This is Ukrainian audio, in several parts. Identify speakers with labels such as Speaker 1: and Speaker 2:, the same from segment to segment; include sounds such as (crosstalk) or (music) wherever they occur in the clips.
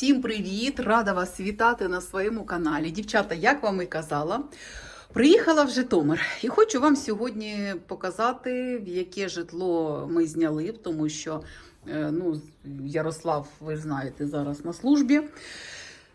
Speaker 1: Всім привіт! Рада вас вітати на своєму каналі. Дівчата, як вам і казала, приїхала в Житомир і хочу вам сьогодні показати, в яке житло ми зняли, тому що е, ну, Ярослав, ви знаєте, зараз на службі.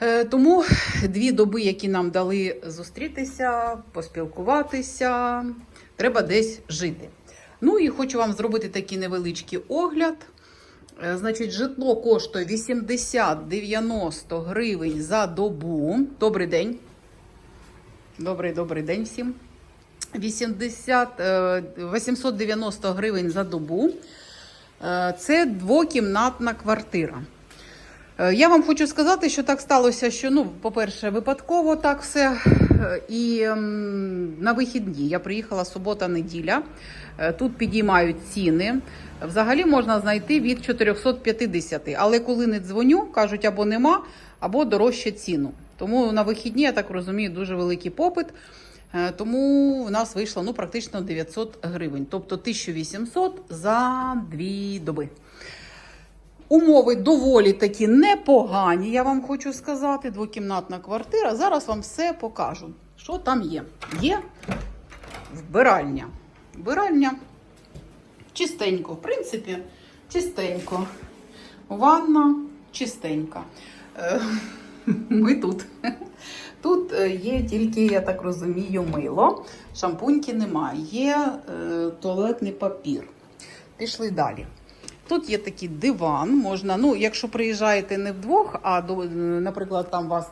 Speaker 1: Е, Тому дві доби, які нам дали зустрітися, поспілкуватися, треба десь жити. Ну і хочу вам зробити такий невеличкий огляд. Е, Значить, житло коштує 80-90 гривень за добу. Добрий день. Добрий добрий день всім. 80, е, 890 гривень за добу. Е, Це двокімнатна квартира. Е, Я вам хочу сказати, що так сталося, що, ну, по-перше, випадково так все. Е, І ем, на вихідні я приїхала субота-неділя. Е, Тут підіймають ціни. Взагалі можна знайти від 450, але коли не дзвоню, кажуть або нема, або дорожче ціну. Тому на вихідні, я так розумію, дуже великий попит. Е, Тому в нас вийшло ну, практично 900 гривень, тобто 1800 за дві доби. Умови доволі такі непогані, я вам хочу сказати. Двокімнатна квартира. Зараз вам все покажу, що там є. Є вбиральня. Вбиральня чистенько, в принципі, чистенько. Ванна чистенька. Е, (laughs) Ми тут. Тут е, є тільки, я так розумію, мило. Шампуньки немає. Є е, туалетний папір. Пішли далі. Тут є такий диван, можна, ну, якщо приїжджаєте не вдвох, а наприклад, там вас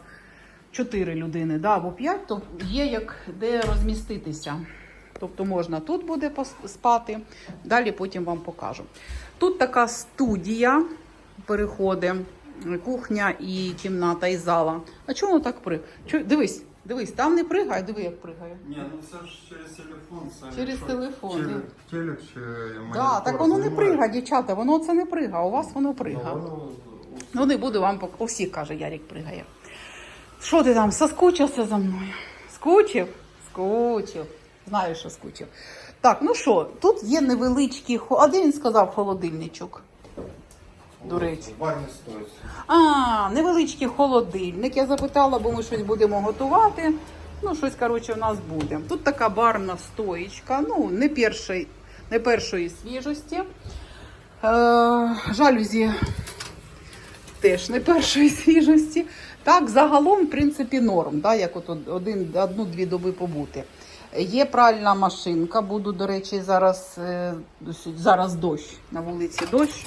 Speaker 1: чотири людини да, або п'ять, то є як де розміститися. Тобто можна тут буде спати, далі потім вам покажу. Тут така студія переходить, кухня і кімната, і зала. А чому так при? Чо- Дивись, дивись, там не пригай, диви, як пригає.
Speaker 2: Ні, ну це ж через телефон. Це
Speaker 1: Через
Speaker 2: якщо
Speaker 1: телефон,
Speaker 2: Телек, телек чи
Speaker 1: Да, так воно не
Speaker 2: знімає,
Speaker 1: прига, дівчата, воно це не прига, а у вас воно
Speaker 2: ну,
Speaker 1: прига.
Speaker 2: воно у-
Speaker 1: Ну, не буду вам пок... У всіх, каже, Ярік пригає. Що ти там, соскучився за мною? Скучив? Скучив. Знаю, що скучив. Так, ну що, тут є невеличкий хо- А де він сказав холодильничок? До речі.
Speaker 2: Стоїть.
Speaker 1: А, невеличкий холодильник. Я запитала, бо ми щось будемо готувати. Ну, щось, коротше, в нас буде. Тут така барна стоїчка, ну, не першої, не першої свіжості. Е, жалюзі теж не першої свіжості. Так, загалом, в принципі, норм, да, як от одну-дві доби побути. Є пральна машинка, буду, до речі, зараз, е, зараз дощ. На вулиці дощ.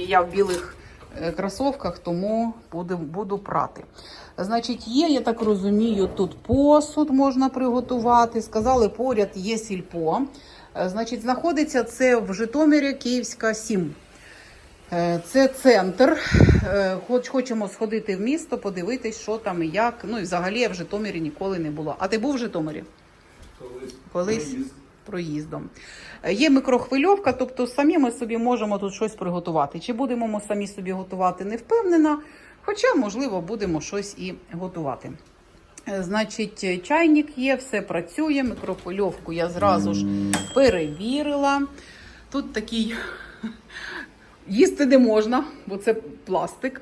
Speaker 1: І я в білих е, кросовках, тому буду, буду прати. Значить, є, я так розумію, тут посуд можна приготувати. Сказали, поряд є сільпо. Е, Значить, знаходиться це в Житомирі, Київська 7. Е, Це центр. Хоч хочемо сходити в місто, подивитись, що там і як. Ну і взагалі я в Житомирі ніколи не була. А ти був в Житомирі?
Speaker 2: Колись.
Speaker 1: Колись. Проїздом. Е, Є мікрохвильовка, тобто самі ми собі можемо тут щось приготувати. Чи будемо ми самі собі готувати, не впевнена. Хоча, можливо, будемо щось і готувати. Е, Значить, чайник є, все працює. Мікрохвильовку я зразу ж перевірила. Тут такий (laughs) їсти не можна, бо це пластик.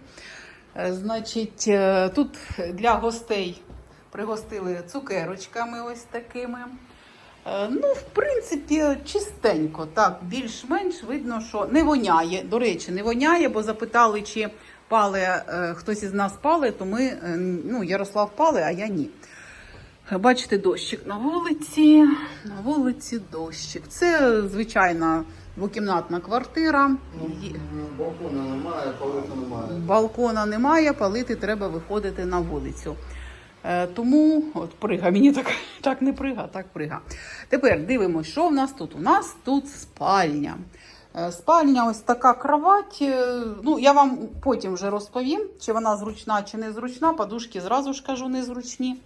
Speaker 1: Е, Значить, тут для гостей пригостили цукерочками ось такими. Е, Ну, в принципі, чистенько, так, більш-менш видно, що не воняє. До речі, не воняє, бо запитали, чи пали е, хтось із нас пали, то ми, е, ну, Ярослав пали, а я ні. Бачите, дощик на вулиці. На вулиці дощик. Це звичайна двокімнатна квартира.
Speaker 2: Ну, Балкона немає, палити немає.
Speaker 1: Балкона немає, палити треба виходити на вулицю. Е, тому от прига, мені так, (laughs) так не прига, так прига. Тепер дивимося, що в нас тут. У нас тут спальня. Е, Спальня, ось така кровать. Е, Ну, я вам потім вже розповім, чи вона зручна, чи не зручна. Подушки зразу ж кажу незручні.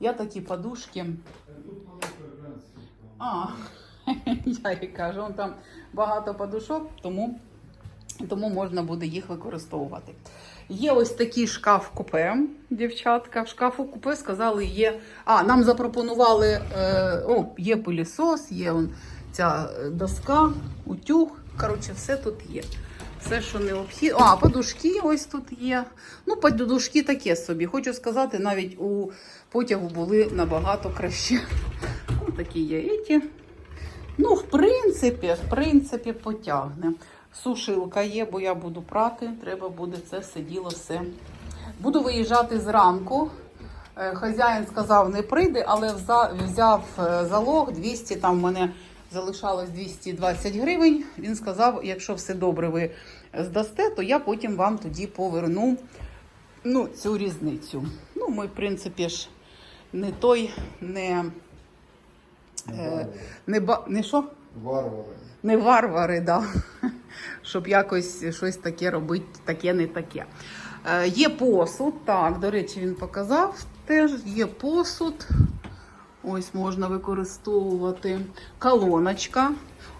Speaker 1: Я такі подушки. А, (laughs) я і кажу, там багато подушок, тому тому можна буде їх використовувати. Є ось такий шкаф купе, дівчатка. В шкафу купе сказали, є. А, нам запропонували, е, о, є пилісос, є он, ця е, доска, утюг. Коротше, все тут є. Все, що необхідно. А, подушки ось тут є. Ну, подушки таке собі. Хочу сказати, навіть у потягу були набагато краще. Ось такі є еті. Ну, в принципі, в принципі, потягне. Сушилка є, бо я буду прати. Треба буде це все діло все. Буду виїжджати зранку. Е, Хазяїн сказав, не прийде, але взяв е, залог 200, там в мене залишалось 220 гривень. Він сказав, якщо все добре ви здасте, то я потім вам тоді поверну ну, цю різницю. Ну, ми, в принципі ж, не той, не, е, не, ба, не що?
Speaker 2: Варвари.
Speaker 1: Не варвари, да. (laughs) щоб якось щось таке робити, таке не таке. Е, є посуд, так, до речі, він показав теж. Є посуд. Ось можна використовувати колоночка.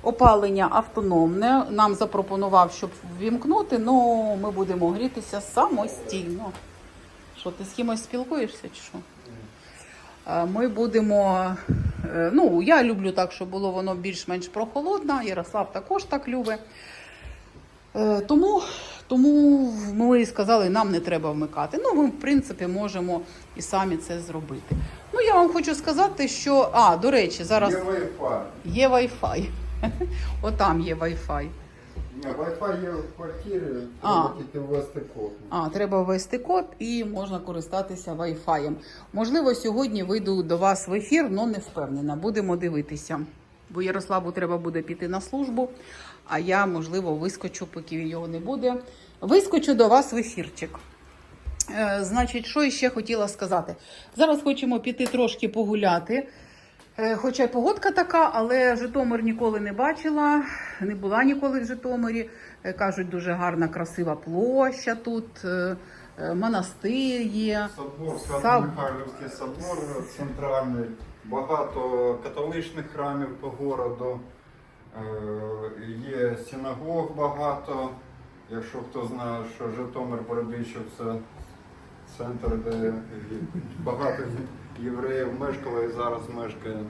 Speaker 1: Опалення автономне. Нам запропонував, щоб ввімкнути, але ми будемо грітися самостійно. Що, ти з кимось спілкуєшся чи що? Е, Ми будемо. Е, Ну, я люблю так, щоб було воно більш-менш прохолодно. Ярослав також так любить. Е, Тому, тому ми сказали, нам не треба вмикати. Ну, ми, в принципі, можемо і самі це зробити. Ну, я вам хочу сказати, що. А, до речі, зараз
Speaker 2: Є Wi-Fi.
Speaker 1: є Wi-Fi. (laughs) Отам є Wi-Fi.
Speaker 2: Wi-Fi є в квартирі,
Speaker 1: А.
Speaker 2: тільки ввести код.
Speaker 1: А, треба ввести код і можна користатися Wi-Fi. Можливо, сьогодні вийду до вас в ефір, але не впевнена. Будемо дивитися. Бо Ярославу треба буде піти на службу, а я, можливо, вискочу, поки його не буде. Вискочу до вас в ефірчик. Е, значить, що ще хотіла сказати? Зараз хочемо піти трошки погуляти. Е, Хоча й погодка така, але Житомир ніколи не бачила, не була ніколи в Житомирі. Е, Кажуть, дуже гарна, красива площа тут, е, монастир є.
Speaker 2: Собор,
Speaker 1: Саб-
Speaker 2: Свято-Михайлівський собор центральний, багато католичних храмів по городу, є синагог багато. Якщо хто знає, що Житомир Бородичів це центр, де багато євреїв мешкало і зараз мешкає.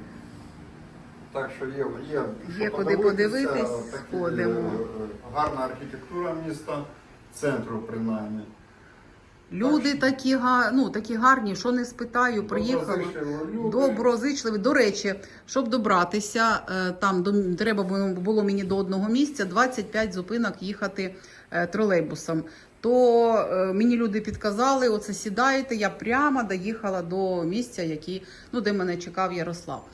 Speaker 2: Так що є, є, що
Speaker 1: Є куди
Speaker 2: подивитися,
Speaker 1: подивитись,
Speaker 2: е, Гарна архітектура міста, центру принаймні.
Speaker 1: Люди такі, ну, такі гарні, що не спитаю, приїхали.
Speaker 2: Доброзичливі
Speaker 1: До речі, щоб добратися, е, там до, треба було- було мені до одного місця 25 зупинок їхати е, тролейбусом. То е, мені люди підказали, оце сідаєте, я прямо доїхала до місця, які, ну, де мене чекав Ярослав.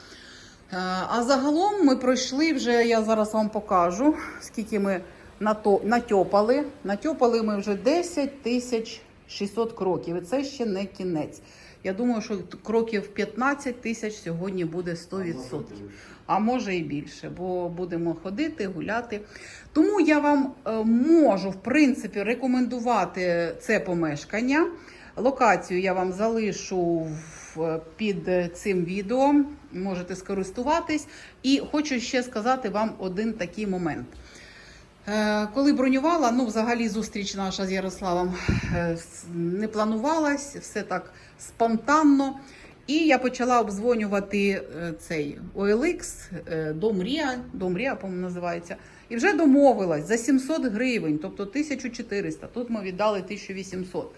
Speaker 1: Е, А загалом ми пройшли вже, я зараз вам покажу, скільки ми натьопали. Натьопали ми вже 10 тисяч 600 кроків. І це ще не кінець. Я думаю, що кроків 15 тисяч сьогодні буде 100%. А може і більше, бо будемо ходити, гуляти. Тому я вам е, можу, в принципі, рекомендувати це помешкання. Локацію я вам залишу під цим відео. Можете скористуватись. І хочу ще сказати вам один такий момент. Е, Коли бронювала, ну взагалі зустріч наша з Ярославом е, не планувалась, все так спонтанно. І я почала обдзвонювати е, цей OLX, е, Домрія, Домрія, по-моєму, називається. І вже домовилась за 700 гривень, тобто 1400. Тут ми віддали 1800.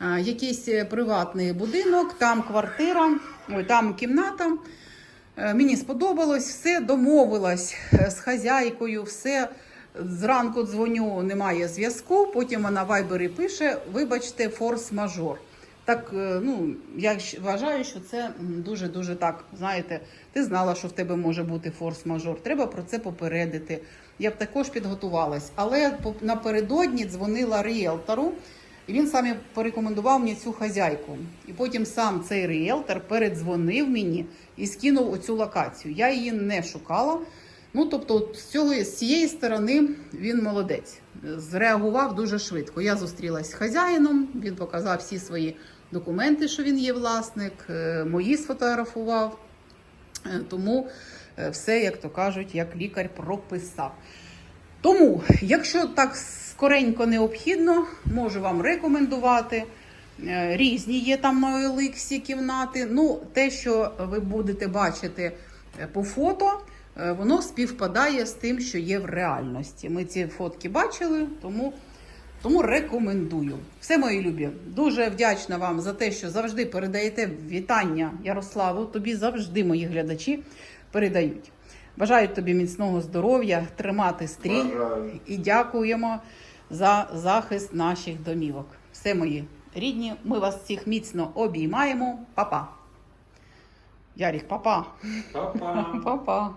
Speaker 1: Е, Якийсь приватний будинок, там квартира, ой, там кімната. Мені сподобалось, все домовилась з хазяйкою, все. Зранку дзвоню, немає зв'язку. Потім вона вайбері пише: вибачте, форс-мажор. Так, е, ну я вважаю, що це дуже дуже так. Знаєте, ти знала, що в тебе може бути форс-мажор. Треба про це попередити. Я б також підготувалась, але напередодні дзвонила ріелтору, і він саме порекомендував мені цю хазяйку. І потім сам цей ріелтор передзвонив мені і скинув оцю локацію. Я її не шукала. Ну, тобто, от з цього з цієї сторони він молодець. Зреагував дуже швидко. Я зустрілась з хазяїном, він показав всі свої документи, що він є власник, е, мої сфотографував. Е, Тому е, все, як то кажуть, як лікар прописав. Тому, якщо так скоренько необхідно, можу вам рекомендувати. Різні є там на OLX кімнати. Ну, те, що ви будете бачити по фото, воно співпадає з тим, що є в реальності. Ми ці фотки бачили, тому, тому рекомендую. Все, мої любі, дуже вдячна вам за те, що завжди передаєте вітання Ярославу. Тобі завжди мої глядачі передають. Бажаю тобі міцного здоров'я, тримати стрій
Speaker 2: Бажаю.
Speaker 1: і дякуємо за захист наших домівок. Все мої рідні, ми вас всіх міцно обіймаємо. Па-па. Ярік, па-па.
Speaker 2: Па-па. (laughs)
Speaker 1: Па-па.